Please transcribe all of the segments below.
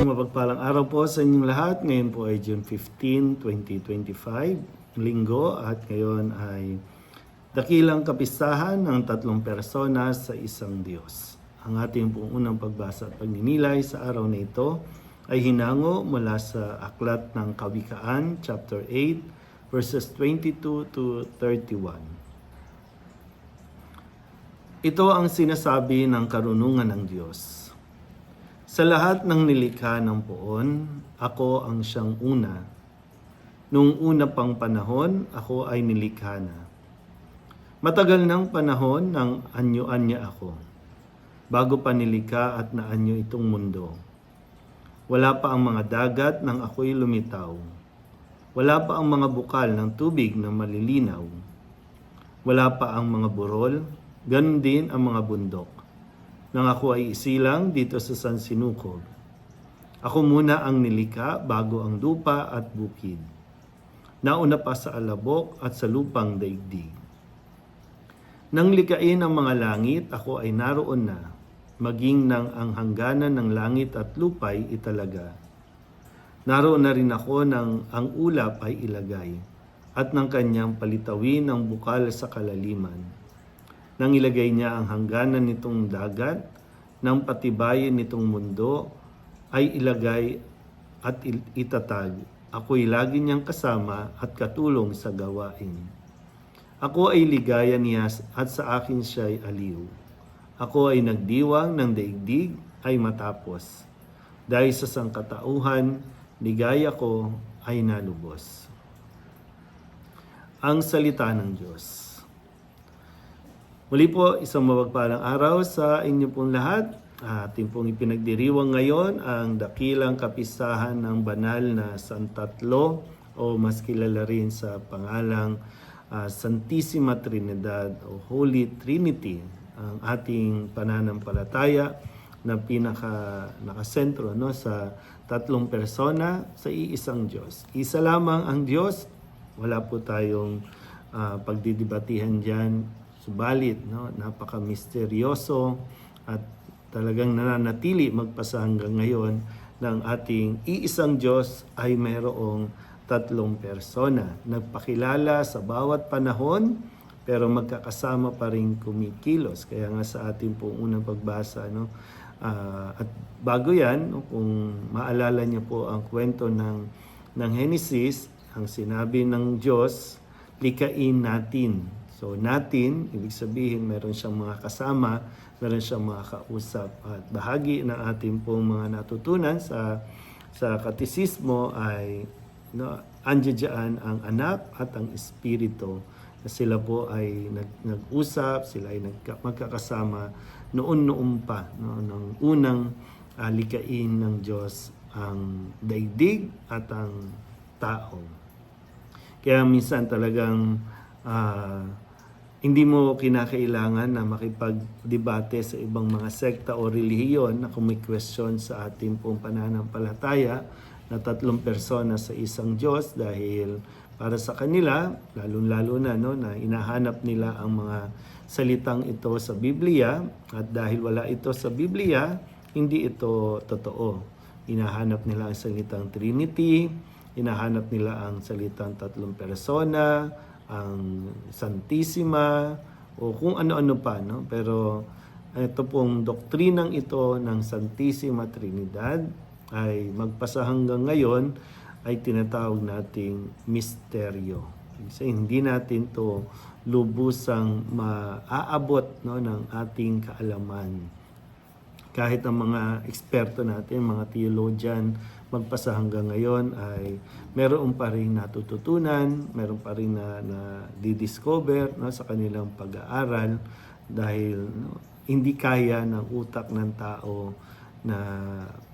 Mapagpalang araw po sa inyong lahat. Ngayon po ay June 15, 2025, linggo at ngayon ay dakilang kapistahan ng tatlong persona sa isang Diyos. Ang ating pong unang pagbasa at pagninilay sa araw na ito ay hinango mula sa Aklat ng Kawikaan, chapter 8, verses 22 to 31. Ito ang sinasabi ng karunungan ng Diyos. Sa lahat ng nilikha ng poon, ako ang siyang una. Noong una pang panahon, ako ay nilikha na. Matagal ng panahon nang anyuan niya ako, bago pa nilikha at naanyo itong mundo. Wala pa ang mga dagat nang ako'y lumitaw. Wala pa ang mga bukal ng tubig na malilinaw. Wala pa ang mga burol, ganun din ang mga bundok nang ako ay isilang dito sa San Sinukob. Ako muna ang nilikha bago ang lupa at bukid. Nauna pa sa alabok at sa lupang daigdig. Nang likain ang mga langit, ako ay naroon na, maging nang ang hangganan ng langit at lupay italaga. Naroon na rin ako nang ang ulap ay ilagay, at ng kanyang palitawin ang bukal sa kalaliman nang ilagay niya ang hangganan nitong dagat, nang patibayin nitong mundo, ay ilagay at itatag. Ako'y lagi niyang kasama at katulong sa gawain. Ako ay ligaya niya at sa akin siya'y aliw. Ako ay nagdiwang ng daigdig ay matapos. Dahil sa sangkatauhan, ligaya ko ay nalubos. Ang salita ng Diyos. Muli po, isang mapagpalang araw sa inyo pong lahat. Ating pong ipinagdiriwang ngayon ang dakilang kapisahan ng banal na Santatlo o mas kilala rin sa pangalang ah, Santissima Trinidad o Holy Trinity ang ating pananampalataya na pinaka nakasentro no sa tatlong persona sa iisang Diyos. Isa lamang ang Diyos, wala po tayong ah, pagdidibatihan diyan Subalit, no, napaka-misteryoso at talagang nananatili magpasa hanggang ngayon ng ating iisang Diyos ay mayroong tatlong persona. Nagpakilala sa bawat panahon, pero magkakasama pa rin kumikilos. Kaya nga sa ating pong unang pagbasa, no, ah, at bago yan, no, kung maalala niyo po ang kwento ng, ng Genesis, ang sinabi ng Diyos, likain natin So natin, ibig sabihin meron siyang mga kasama, meron siyang mga kausap at bahagi ng ating pong mga natutunan sa sa katisismo ay no, andiyan dyan ang anak at ang espiritu na sila po ay nag, nag-usap, sila ay nagka, magkakasama noon-noon pa, no, ng unang uh, likain ng Diyos ang daigdig at ang tao. Kaya minsan talagang ah, hindi mo kinakailangan na makipagdebate sa ibang mga sekta o relihiyon na question sa ating pong pananampalataya na tatlong persona sa isang Diyos dahil para sa kanila, lalong-lalo na no, na inahanap nila ang mga salitang ito sa Biblia at dahil wala ito sa Biblia, hindi ito totoo. Inahanap nila ang salitang Trinity, inahanap nila ang salitang tatlong persona, ang Santissima o kung ano-ano pa no pero ito pong doktrinang ito ng Santissima Trinidad ay magpasa hanggang ngayon ay tinatawag nating misteryo. Kasi hindi natin to lubusang maaabot no ng ating kaalaman. Kahit ang mga eksperto natin, mga theologian, magpasa hanggang ngayon ay meron pa rin natututunan, meron pa rin na, na di-discover no, sa kanilang pag-aaral dahil no, hindi kaya ng utak ng tao na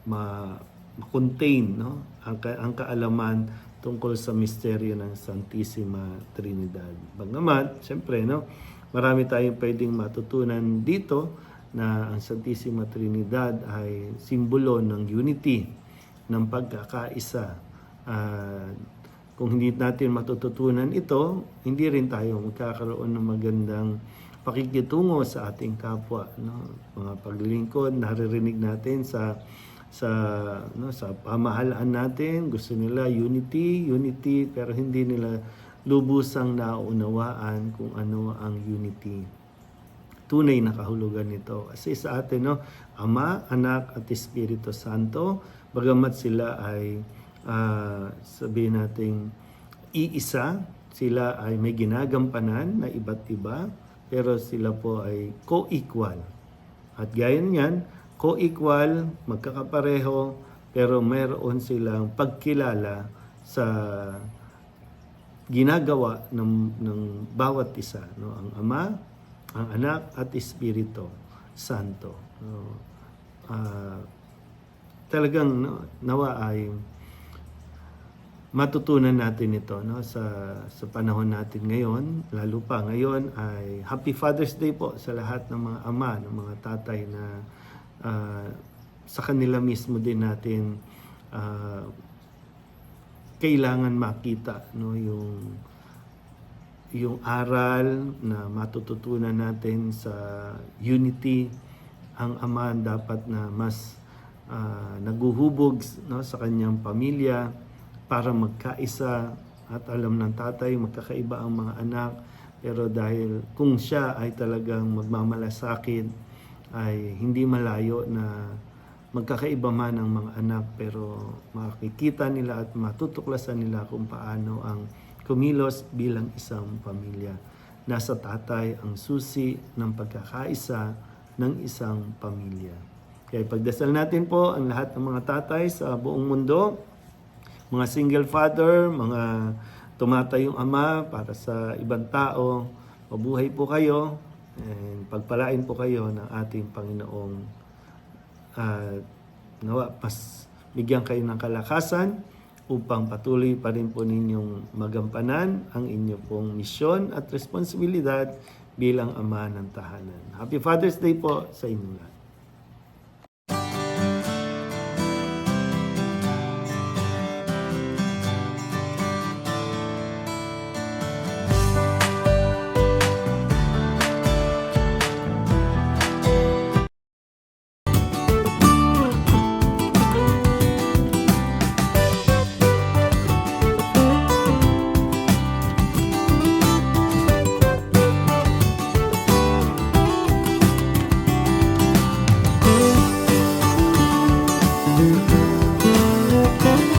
ma- ma-contain no, ang, ka- ang kaalaman tungkol sa misteryo ng Santissima Trinidad. Bagamat, siyempre, no, marami tayong pwedeng matutunan dito na ang Santissima Trinidad ay simbolo ng unity ng pagkakaisa. Uh, kung hindi natin matututunan ito, hindi rin tayo magkakaroon ng magandang pakikitungo sa ating kapwa. No? Mga paglilingkod, naririnig natin sa sa no sa pamahalaan natin gusto nila unity unity pero hindi nila lubusang naunawaan kung ano ang unity tunay na kahulugan nito kasi sa atin no ama anak at espiritu santo bagamat sila ay ah, sabihin nating iisa sila ay may ginagampanan na iba't iba pero sila po ay co-equal at gaya niyan co-equal, magkakapareho, pero mayroon silang pagkilala sa ginagawa ng, ng bawat isa. No? Ang Ama, ang Anak, at Espiritu Santo. No? Ah, talagang no, nawa ay matutunan natin ito no sa sa panahon natin ngayon lalo pa ngayon ay Happy Father's Day po sa lahat ng mga ama ng mga tatay na ah, sa kanila mismo din natin ah, kailangan makita no yung yung aral na matututunan natin sa unity. Ang ama dapat na mas ah, naguhubog no, sa kanyang pamilya para magkaisa at alam ng tatay magkakaiba ang mga anak pero dahil kung siya ay talagang magmamalasakit ay hindi malayo na magkakaiba man ang mga anak pero makikita nila at matutuklasan nila kung paano ang kumilos bilang isang pamilya. Nasa tatay ang susi ng pagkakaisa ng isang pamilya. Kaya pagdasal natin po ang lahat ng mga tatay sa buong mundo, mga single father, mga tumatayong ama para sa ibang tao, mabuhay po kayo and pagpalain po kayo ng ating Panginoong at nawa pas bigyan kayo ng kalakasan upang patuloy pa rin po ninyong magampanan ang inyo pong misyon at responsibilidad bilang ama ng tahanan. Happy Father's Day po sa inyo lahat.